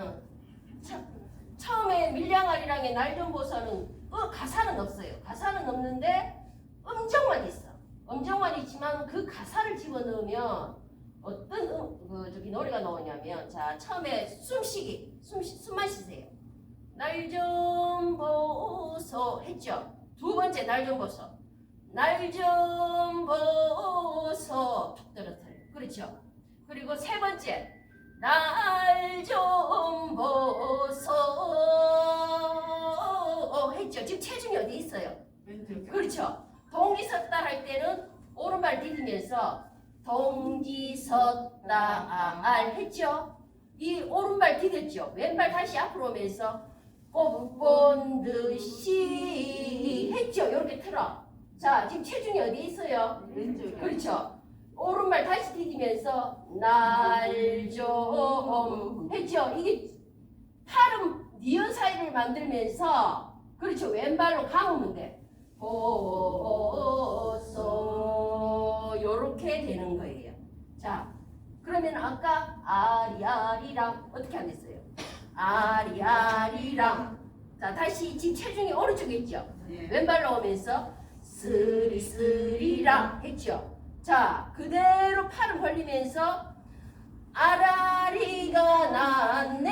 어. 차, 처음에 밀양아리랑의 날전보서는 어, 가사는 없어요. 가사는 없는데 음정만 있어. 음정만 있지만 그 가사를 집어넣으면 어떤 음, 그 저기 노래가 나오냐면 자 처음에 숨쉬기 숨 숨만 쉬세요. 날 좀 보소 했죠. 두 번째 날 좀 보소. 날 좀 보소 툭 떨어뜨려. 그렇죠. 그리고 세 번째 날 좀 보소 어, 했죠. 지금 체중이 어디 있어요? 왼쪽. 그렇죠. 동기 섰다 할 때는 오른발 디디면서 동지 섰다 알 했죠. 이 오른발 디뎠죠. 왼발 다시 앞으로 오면서 꽃본 듯이 했죠. 이렇게 틀어. 자, 지금 체중이 어디 있어요? 왼쪽. 그렇죠. 오른발 다시 디디면서 날 좀 했죠. 이게 팔은 니은 사이를 만들면서 그렇죠. 왼발로 감으면 돼. 보소 요렇게 되는 거예요. 자, 그러면 아까 아리아리랑 어떻게 안 됐어요? 아리아리랑 자 다시 지금 체중이 오른쪽에 있죠. 예. 왼발로 오면서 스리스리랑 했죠. 자, 그대로 팔을 벌리면서 아라리가 났네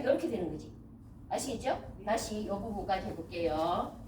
이렇게 되는 거지. 아시겠죠? 다시 이 부분까지 해볼게요.